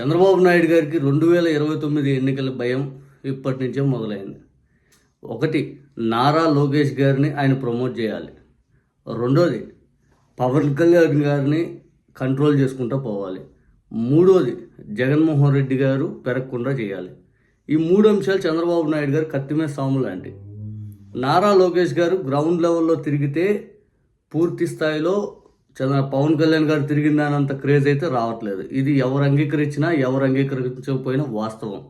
చంద్రబాబు నాయుడు గారికి రెండు వేల ఇరవై తొమ్మిది ఎన్నికల భయం ఇప్పటి నుంచే మొదలైంది. ఒకటి నారా లోకేష్ గారిని ఆయన ప్రమోట్ చేయాలి. రెండోది పవన్ కళ్యాణ్ గారిని కంట్రోల్ చేసుకుంటూ పోవాలి. మూడోది జగన్మోహన్ రెడ్డి గారు పెరగకుండా చేయాలి. ఈ మూడు అంశాలు చంద్రబాబు నాయుడు గారు కత్తిమే సాము లాంటి. నారా లోకేష్ గారు గ్రౌండ్ లెవెల్లో తిరిగితే పూర్తి స్థాయిలో చంద్ర పవన్ కళ్యాణ్ గారు తిరిగిన దానంత క్రేజ్ అయితే రావట్లేదు. ఇది ఎవరు అంగీకరించినా ఎవరు అంగీకరించకపోయినా వాస్తవం.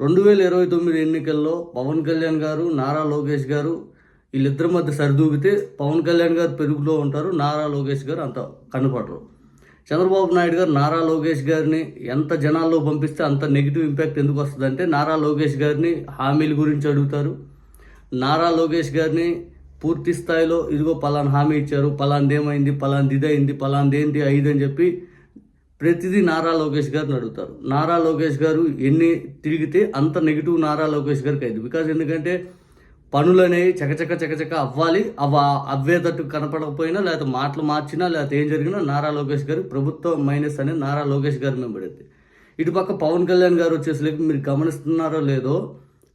రెండు వేల ఇరవై తొమ్మిది ఎన్నికల్లో పవన్ కళ్యాణ్ గారు నారా లోకేష్ గారు వీళ్ళిద్దరి మధ్య సరిదూగితే పవన్ కళ్యాణ్ గారు పెరుగులో ఉంటారు నారా లోకేష్ గారు అంత కనపడరు. చంద్రబాబు నాయుడు గారు నారా లోకేష్ గారిని ఎంత జనాల్లో పంపిస్తే అంత నెగిటివ్ ఇంపాక్ట్ ఎందుకు వస్తుందంటే నారా లోకేష్ గారిని హామీల గురించి అడుగుతారు. నారా లోకేష్ గారిని పూర్తి స్థాయిలో ఇదిగో పలానా హామీ ఇచ్చారు పలాంది ఏమైంది పలాంది ఇదైంది పలాంది ఏంటి ఐదు అని చెప్పి ప్రతిదీ నారా లోకేష్ గారిని అడుగుతారు. నారా లోకేష్ గారు ఎన్ని తిరిగితే అంత నెగిటివ్ నారా లోకేష్ గారికి అయింది. బికాజ్ ఎందుకంటే పనులు అనేవి చకచక చకచక అవ్వాలి అవ అవ్వేటట్టు కనపడకపోయినా లేకపోతే మాటలు మార్చినా లేకపోతే ఏం జరిగినా నారా లోకేష్ గారు ప్రభుత్వ మైనస్ అనేది నారా లోకేష్ గారి మీద పడింది ఇటు పక్క పవన్ కళ్యాణ్ గారు వచ్చేసరికి మీరు గమనిస్తున్నారో లేదో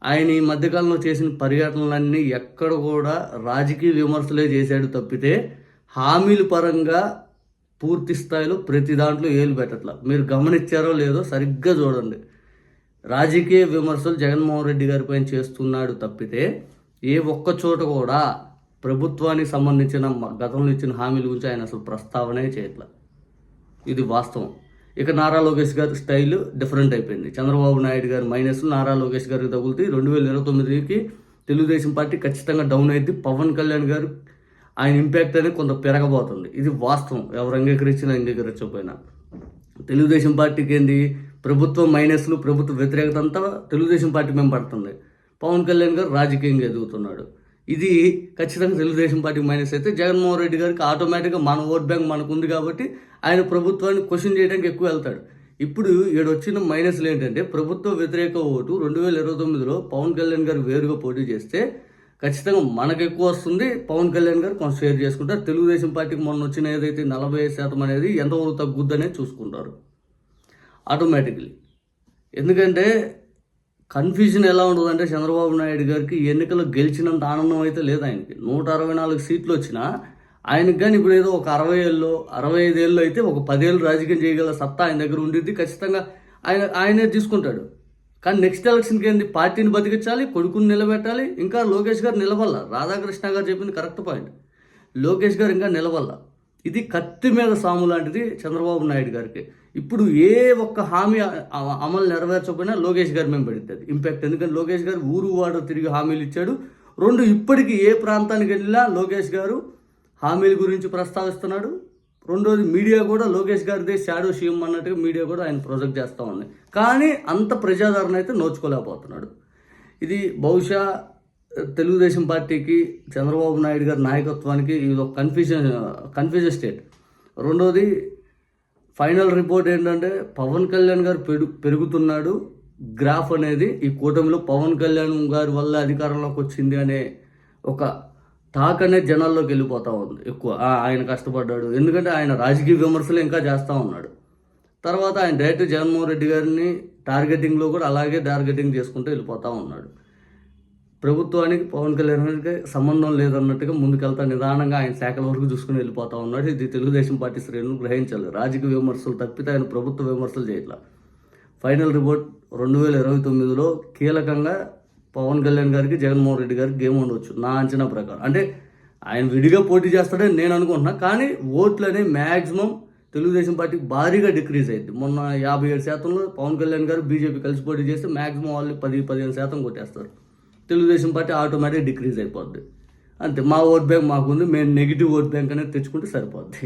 ఆయన ఈ మధ్యకాలంలో చేసిన పర్యటనలన్నీ ఎక్కడ కూడా రాజకీయ విమర్శలే చేశాడు తప్పితే హామీల పరంగా పూర్తి స్థాయిలో ప్రతి దాంట్లో ఏలు పెట్టట్లా. మీరు గమనించారో లేదో సరిగ్గా చూడండి. రాజకీయ విమర్శలు జగన్మోహన్ రెడ్డి గారి పైన చేస్తున్నాడు తప్పితే ఏ ఒక్క చోట కూడా ప్రభుత్వానికి సంబంధించిన గతంలో ఇచ్చిన హామీల గురించి ఆయన అసలు ప్రస్తావనే చేయట్ల. ఇది వాస్తవం. ఇక నారా లోకేష్ గారి స్టైల్ డిఫరెంట్ అయిపోయింది. చంద్రబాబు నాయుడు గారి మైనస్ నారా లోకేష్ గారికి తగులుతాయి. రెండు వేల ఇరవై తొమ్మిదికి తెలుగుదేశం పార్టీ ఖచ్చితంగా డౌన్ అయింది పవన్ కళ్యాణ్ గారు ఆయన ఇంపాక్ట్ అనేది కొంత పెరగబోతుంది. ఇది వాస్తవం. ఎవరు అంగీకరించినా అంగీకరించకపోయినా. తెలుగుదేశం పార్టీకి ఏంది? ప్రభుత్వం మైనస్లు ప్రభుత్వ వ్యతిరేకత అంతా తెలుగుదేశం పార్టీ మేము పడుతుంది. పవన్ కళ్యాణ్ గారు రాజకీయంగా ఎదుగుతున్నాడు. ఇది ఖచ్చితంగా తెలుగుదేశం పార్టీ మైనస్ అయితే జగన్మోహన్ రెడ్డి గారికి ఆటోమేటిక్గా మన ఓట్ బ్యాంక్ మనకు ఉంది కాబట్టి ఆయన ప్రభుత్వాన్ని క్వశ్చన్ చేయడానికి ఎక్కువ వెళ్తాడు. ఇప్పుడు ఈడ వచ్చిన మైనస్లు ఏంటంటే ప్రభుత్వ వ్యతిరేక ఓటు రెండు వేల ఇరవై తొమ్మిదిలో పవన్ కళ్యాణ్ గారు వేరుగా పోటీ చేస్తే ఖచ్చితంగా మనకు ఎక్కువ వస్తుంది. పవన్ కళ్యాణ్ గారు కొంత షేర్ చేసుకుంటారు. తెలుగుదేశం పార్టీకి మొన్న వచ్చిన ఏదైతే నలభై శాతం అనేది ఎంతవరకు తగ్గుద్దనే చూసుకుంటారు. ఆటోమేటిక్లీ ఎందుకంటే కన్ఫ్యూజన్ ఎలా ఉంటుందంటే చంద్రబాబు నాయుడు గారికి ఎన్నికలు గెలిచినంత ఆనందం అయితే లేదు ఆయనకి. నూట అరవై నాలుగు సీట్లు వచ్చినా ఆయనకి కానీ ఇప్పుడు ఏదో ఒక అరవై ఏళ్ళు అరవై ఐదు ఏళ్ళు అయితే ఒక పదేళ్ళు రాజకీయం చేయగల సత్తా ఆయన దగ్గర ఉండిద్ది ఖచ్చితంగా ఆయన ఆయనే తీసుకుంటాడు. కానీ నెక్స్ట్ ఎలక్షన్కి ఏంది? పార్టీని బతికించాలి కొడుకుని నిలబెట్టాలి ఇంకా లోకేష్ గారు నిలబడాల. రాధాకృష్ణ గారు చెప్పింది కరెక్ట్ పాయింట్. లోకేష్ గారు ఇంకా నిలబడాల. ఇది కత్తి మీద సాము లాంటిది చంద్రబాబు నాయుడు గారికి. ఇప్పుడు ఏ ఒక్క హామీ అమలు నెరవేర్చకపోయినా లోకేష్ గారి మేము పెడుతుంది. ఇంపాక్ట్ ఎందుకంటే లోకేష్ గారు ఊరు వాడు తిరిగి హామీలు ఇచ్చాడు. రెండు ఇప్పటికీ ఏ ప్రాంతానికి వెళ్ళినా లోకేష్ గారు హామీల గురించి ప్రస్తావిస్తున్నాడు. రెండోది మీడియా కూడా లోకేష్ గారిదే షాడో సీఎం అన్నట్టుగా మీడియా కూడా ఆయన ప్రొజెక్ట్ చేస్తూ ఉంది. కానీ అంత ప్రజాదరణ అయితే నోచుకోలేకపోతున్నాడు. ఇది బహుశా తెలుగుదేశం పార్టీకి చంద్రబాబు నాయుడు గారి నాయకత్వానికి ఇది ఒక కన్ఫ్యూజన్ కన్ఫ్యూజన్ స్టేట్ రెండోది ఫైనల్ రిపోర్ట్ ఏంటంటే పవన్ కళ్యాణ్ గారు పెరు పెరుగుతున్నాడు. గ్రాఫ్ అనేది ఈ కూటమిలో పవన్ కళ్యాణ్ గారి వల్ల అధికారంలోకి వచ్చింది అనే ఒక టాక్ అనేది జనాల్లోకి వెళ్ళిపోతూ ఉంది. ఎక్కువ ఆయన కష్టపడ్డాడు. ఎందుకంటే ఆయన రాజకీయ విమర్శలు ఇంకా చేస్తూ ఉన్నాడు. తర్వాత ఆయన డైరెక్ట్ జగన్మోహన్ రెడ్డి గారిని టార్గెటింగ్లో కూడా అలాగే టార్గెటింగ్ చేసుకుంటూ వెళ్ళిపోతూ ఉన్నాడు. ప్రభుత్వానికి పవన్ కళ్యాణ్ గారికి సంబంధం లేదన్నట్టుగా ముందుకెళ్తా నిదానంగా ఆయన శాఖల వరకు చూసుకుని వెళ్ళిపోతా ఉన్నాడు. ఇది తెలుగుదేశం పార్టీ శ్రేణులు గ్రహించాలి. రాజకీయ విమర్శలు తప్పితే ఆయన ప్రభుత్వ విమర్శలు చేయట్లా. ఫైనల్ రిపోర్ట్ రెండు వేల ఇరవై తొమ్మిదిలో కీలకంగా పవన్ కళ్యాణ్ గారికి జగన్మోహన్ రెడ్డి గారికి గేమ్ ఉండవచ్చు నా అంచనా ప్రకారం. అంటే ఆయన విడిగా పోటీ చేస్తాడని నేను అనుకుంటున్నా. కానీ ఓట్లు అనేవి మ్యాక్సిమం తెలుగుదేశం పార్టీకి భారీగా డిక్రీజ్ అయింది మొన్న యాభై ఏడు శాతంలో పవన్ కళ్యాణ్ గారు బీజేపీ కలిసి పోటీ చేస్తే మ్యాక్సిమం వాళ్ళు పది పదిహేను శాతం కొట్టేస్తారు. తెలుగుదేశం పార్టీ ఆటోమేటిక్ డిక్రీజ్ అయిపోద్ది. అంతే మా ఓట్ బ్యాంక్ మాకుంది మేము నెగిటివ్ ఓట్ బ్యాంక్ అనేది తెచ్చుకుంటే సరిపోద్ది.